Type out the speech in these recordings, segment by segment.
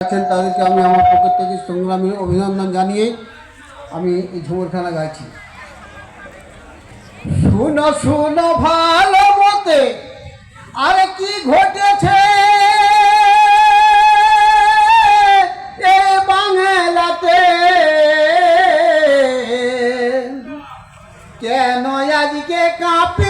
আছেন তাদেরকে আমি আমার পক্ষ থেকে সংগ্রামী অভিনন্দন জানিয়ে আমি এই ঝুমুর খানা গাইছি। শুনো শুনো ভালো মতে, আরে কি ঘটেছে? কেন আজকে কাঁপিছে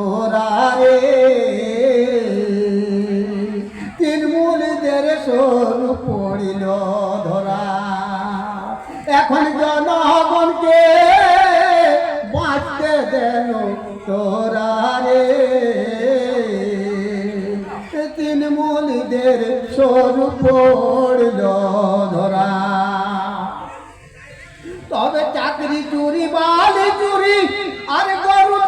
তোরা রে। তৃণমূলদের সরু পড়িল ধরা। এখন জনগণকে বাঁচতে দেন তোরা রে। তৃণমূলদের সরু পড়ল ধরা। তবে চাকরি চুরি, বালি চুরি, আর গরুটাকে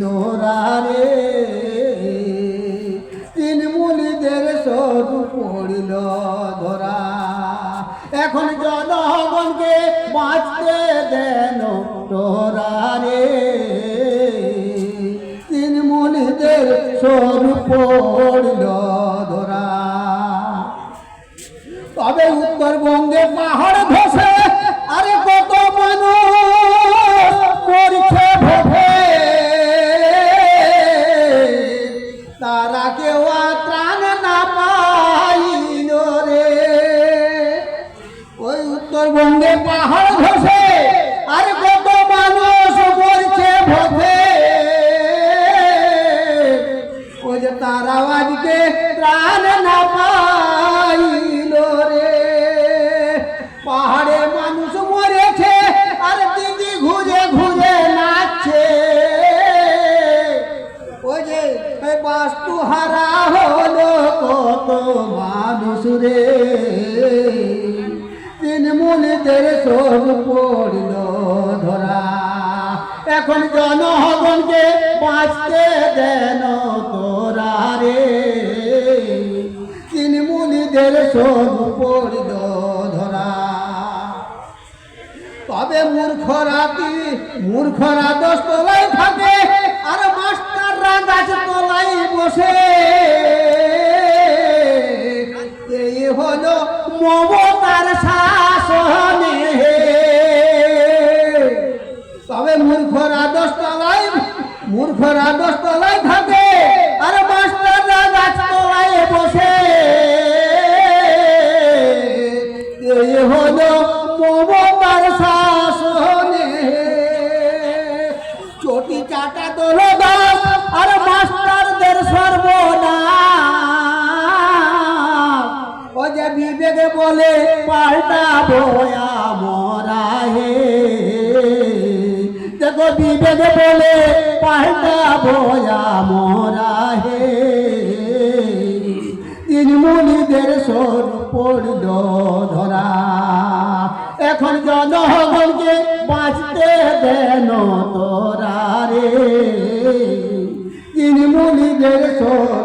তোরা রে। মুলিদের সরু পড়িল ধরা। এখন জনগণকে বাঁচতে দেন তোরা রে। তৃণমূলীদের স্বরূপ পড় ধরা বাস্তু হারা হলো কত মানুষ রে। তৃণমূলদের সব পড়ল ধরা। এখন জনগণকে বাঁচতে দেন তোরা রে। তৃণমূলদের সব পড়ল ধরা। তবে মূর্খরা কি? মূর্খরা দশ তলায় থাকে। আর মাস্টাররা গাছ তলায় বসে এই হলো মমতার শাসনে। তবে মূর্খরা দশ তলায় মূর্খরা দশ তলায় থাকে আর মাস্টাররা গাছ তলায় বসে। এই হলো মমতার শাসনে। চটি চাটা দল যে বলে পাল্টা বয়া মরা হে দেখো, বিবেকে বলে পাল্টা বয়া মরা হে তৃণমূলীদের সর পড়ল ধরা। এখন জনগণকে বাঁচতে দেন তোরা রে। তৃণমূলীদের সর